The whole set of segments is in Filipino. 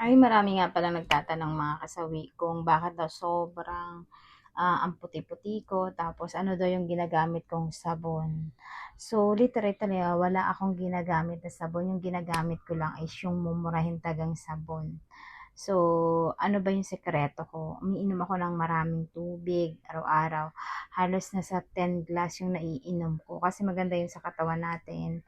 Ay, marami nga palang nagtatanong mga kasawi kung bakit daw sobrang ah, ang puti-puti ko, tapos ano daw yung ginagamit kong sabon. So, literally wala akong ginagamit na sabon. Yung ginagamit ko lang is yung mumurahin tagang sabon. So, ano ba yung sekreto ko? Umiinom ako ng maraming tubig araw-araw. Halos nasa 10 glass yung naiinom ko kasi maganda yun sa katawan natin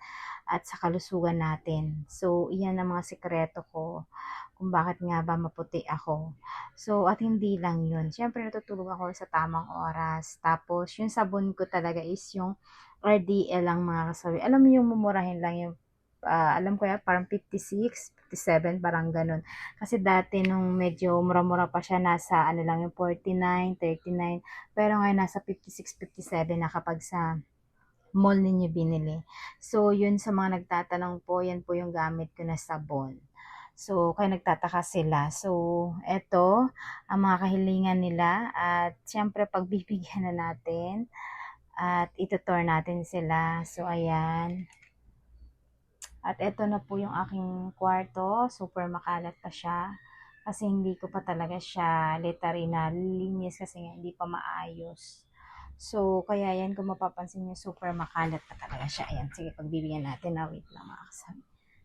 at sa kalusugan natin. So, iyan ang mga sekreto ko kung bakit nga ba maputi ako. So, at hindi lang yun. Siyempre, natutulog ako sa tamang oras. Tapos, yung sabon ko talaga is yung RDL lang mga kasawi. Alam mo yung mumurahin lang yung ah, alam ko yan, parang 56, 57, parang ganun. Kasi dati nung medyo mura-mura pa siya, nasa ano lang yung 49, 39, pero ngayon nasa 56, 57 na kapag sa mall ninyo binili. So, yun sa mga nagtatanong po, yan po yung gamit ko na sabon. So, kaya nagtataka sila. So, eto, ang mga kahilingan nila at syempre pagbibigyan na natin at itutour natin sila. So, ayan. At eto na po yung aking kwarto. Super makalat pa siya. Kasi hindi ko pa talaga siya literally na linis kasi nga hindi pa maayos. So, kaya yan kung mapapansin nyo, super makalat pa talaga siya. Ayan, sige, pagbibigyan natin na wait lang mga kasama.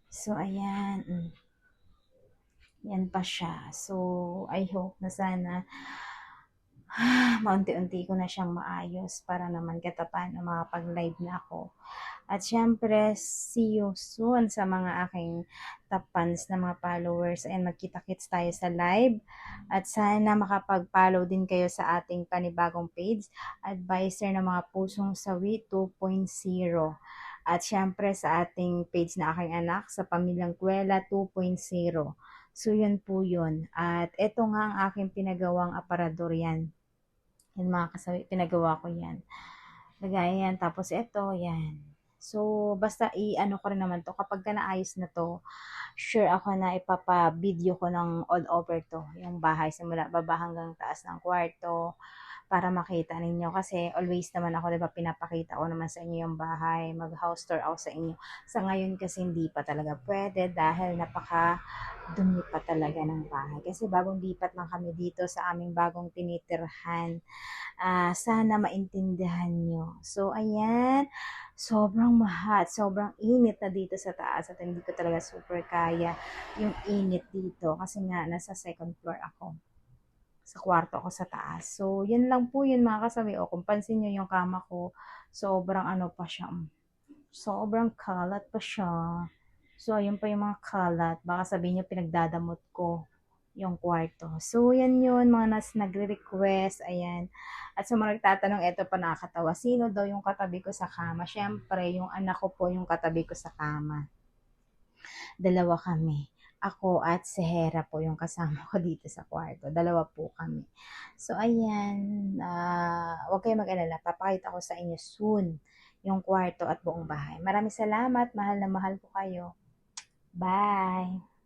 So, ayan. Mm. Yan pa siya. So, I hope na sana maunti-unti ko na siyang maayos para naman katapan na makapag-live na ako. At syempre, see you soon sa mga aking top fans na mga followers and magkita-kits tayo sa live. At sana makapag-follow din kayo sa ating panibagong page, Advisor ng mga pusong sawi 2.0. At syempre sa ating page na aking anak sa Pamilyang Kwela 2.0. So, yun po yun. At ito nga ang aking pinagawang aparador yan. Yan mga kasawi, pinagawa ko yan. Lagay yan. Tapos ito, yan. So, basta i-ano ko rin naman to. Kapag ka naayos na to, sure ako na ipapa-video ko ng all over to. Yung bahay, simula baba hanggang taas ng kwarto para makita ninyo. Kasi always naman ako, di ba, pinapakita ko naman sa inyo yung bahay. Mag-house tour ako sa inyo. Sa ngayon kasi hindi pa talaga pwede dahil napaka dumi pa talaga ng bahay. Kasi bagong lipat lang kami dito sa aming bagong tinitirhan. Ah, sana maintindihan nyo. So, ayan. Sobrang mahat, sobrang init na dito sa taas at hindi ko talaga super kaya yung init dito kasi nga nasa second floor ako sa kwarto ko sa taas. So, yan lang po yun mga kasami. O, kung pansin nyo yung kama ko, sobrang ano pa siya. Sobrang kalat pa siya. So, ayun pa yung mga kalat. Baka sabihin nyo, pinagdadamot ko yung kwarto. So, yan yun, mga nas nagre-request, ayan. At sa mga nagtatanong, eto pa nakakatawa, sino daw yung katabi ko sa kama? Siyempre, yung anak ko po yung katabi ko sa kama. Dalawa kami. Ako at si Hera po yung kasama ko dito sa kwarto. Dalawa po kami. So, ayan. ah huwag kayo mag-alala. Papakita ko sa inyo soon yung kwarto at buong bahay. Maraming salamat. Mahal na mahal ko kayo. Bye!